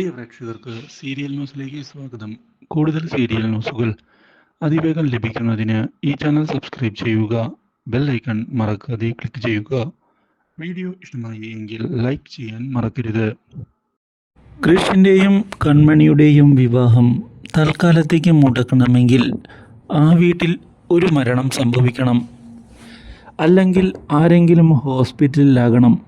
പ്രിയ പ്രേക്ഷകർക്ക് സീരിയൽ ന്യൂസിലേക്ക് സ്വാഗതം. കൂടുതൽ സീരിയൽ ന്യൂസുകൾ അതിവേഗം ലഭിക്കുന്നതിന് ഈ ചാനൽ സബ്സ്ക്രൈബ് ചെയ്യുക ബെൽ ഐക്കൺ മറക്കാതെ ക്ലിക്ക് ചെയ്യുക. വീഡിയോ ഇഷ്ടമായി എങ്കിൽ ലൈക്ക് ചെയ്യാൻ മറക്കരുത്. കൃഷിന്റെയും കൺമണിയുടെയും വിവാഹം തൽക്കാലത്തേക്ക് മുടക്കണമെങ്കിൽ ആ വീട്ടിൽ ഒരു മരണം സംഭവിക്കണം. അല്ലെങ്കിൽ ആരെങ്കിലും ഹോസ്പിറ്റലിലാകണം.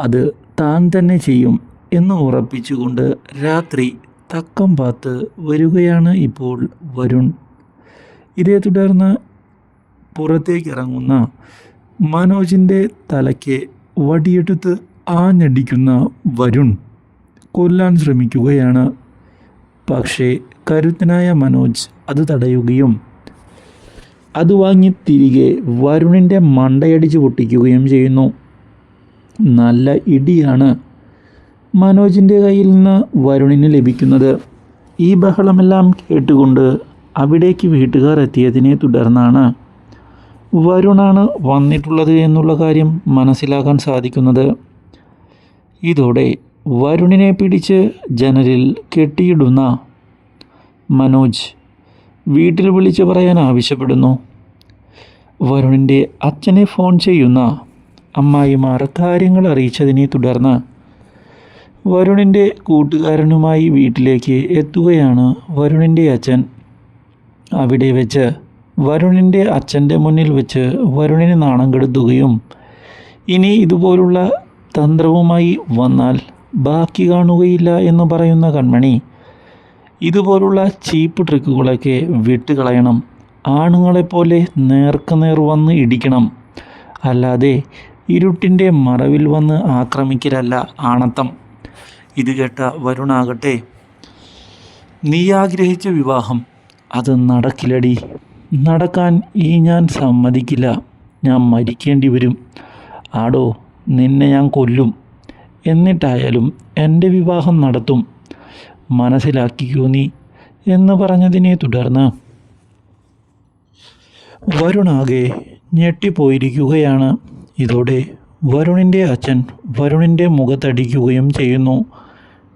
അത് താൻ തന്നെ ചെയ്യും. എന്ന് ഉറപ്പിച്ചുകൊണ്ട് രാത്രി തക്കം പാത്ത് വരികയാണ് ഇപ്പോൾ വരുൺ. ഇതേ തുടർന്ന് പുറത്തേക്കിറങ്ങുന്ന മനോജിന്റെ തലയ്ക്ക് വടിയെടുത്ത് ആഞ്ഞടിക്കുന്ന വരുൺ കൊല്ലാൻ ശ്രമിക്കുകയാണ്. പക്ഷേ കരുത്തനായ മനോജ് അത് തടയുകയും അത് വാങ്ങി തിരികെ വരുണിന്റെ മണ്ടയടിച്ച് പൊട്ടിക്കുകയും ചെയ്യുന്നു. നല്ല ഇടിയാണ് മനോജിന്റെ കയ്യിൽ നിന്ന് വരുണിന് ലഭിക്കുന്നത്. ഈ ബഹളമെല്ലാം കേട്ടുകൊണ്ട് അവിടേക്ക് വീട്ടുകാർ എത്തിയതിനെ തുടർന്നാണ് വരുണാണ് വന്നിട്ടുള്ളത് എന്നുള്ള കാര്യം മനസ്സിലാക്കാൻ സാധിക്കുന്നത്. ഇതോടെ വരുണിനെ പിടിച്ച് ജനലിൽ കെട്ടിയിടുന്ന മനോജ് വീട്ടിൽ വിളിച്ചു പറയാൻ ആവശ്യപ്പെടുന്നു. വരുണിന്റെ അച്ഛനെ ഫോൺ ചെയ്യുന്ന അമ്മായിമാർ കാര്യങ്ങൾ അറിയിച്ചതിനെ തുടർന്ന് വരുണിന്റെ കൂട്ടുകാരനുമായി വീട്ടിലേക്ക് എത്തുകയാണ് വരുണിന്റെ അച്ഛൻ. അവിടെ വെച്ച് വരുണിന്റെ അച്ഛന്റെ മുന്നിൽ വെച്ച് വരുണിന് നാണം കെടുത്തുകയും ഇനി ഇതുപോലുള്ള തന്ത്രവുമായി വന്നാൽ ബാക്കി കാണുകയില്ല എന്ന് പറയുന്ന കൺമണി ഇതുപോലുള്ള ചീപ്പ് ട്രിക്കുകളൊക്കെ വിട്ടുകളയണം. ആണുങ്ങളെപ്പോലെ നേർക്കുനേർ വന്ന് ഇടിക്കണം. അല്ലാതെ ഇരുട്ടിന്റെ മറവിൽ വന്ന് ആക്രമിക്കലല്ല ആണത്തം. ഇത് കേട്ട വരുണാകട്ടെ നീ ആഗ്രഹിച്ച വിവാഹം അത് നടക്കില്ലടി. നടക്കാൻ ഈ ഞാൻ സമ്മതിക്കില്ല. ഞാൻ മരിക്കേണ്ടി വരും. ആടോ നിന്നെ ഞാൻ കൊല്ലും. എന്നിട്ടായാലും എന്റെ വിവാഹം നടത്തും. മനസ്സിലാക്കിക്കോ നീ എന്ന് പറഞ്ഞതിനെ തുടർന്ന് വരുണാകെ ഞെട്ടിപ്പോയിരിക്കുകയാണ്. ഇതോടെ വരുണിന്റെ അച്ഛൻ വരുണിന്റെ മുഖത്തടിക്കുകയും ചെയ്യുന്നു.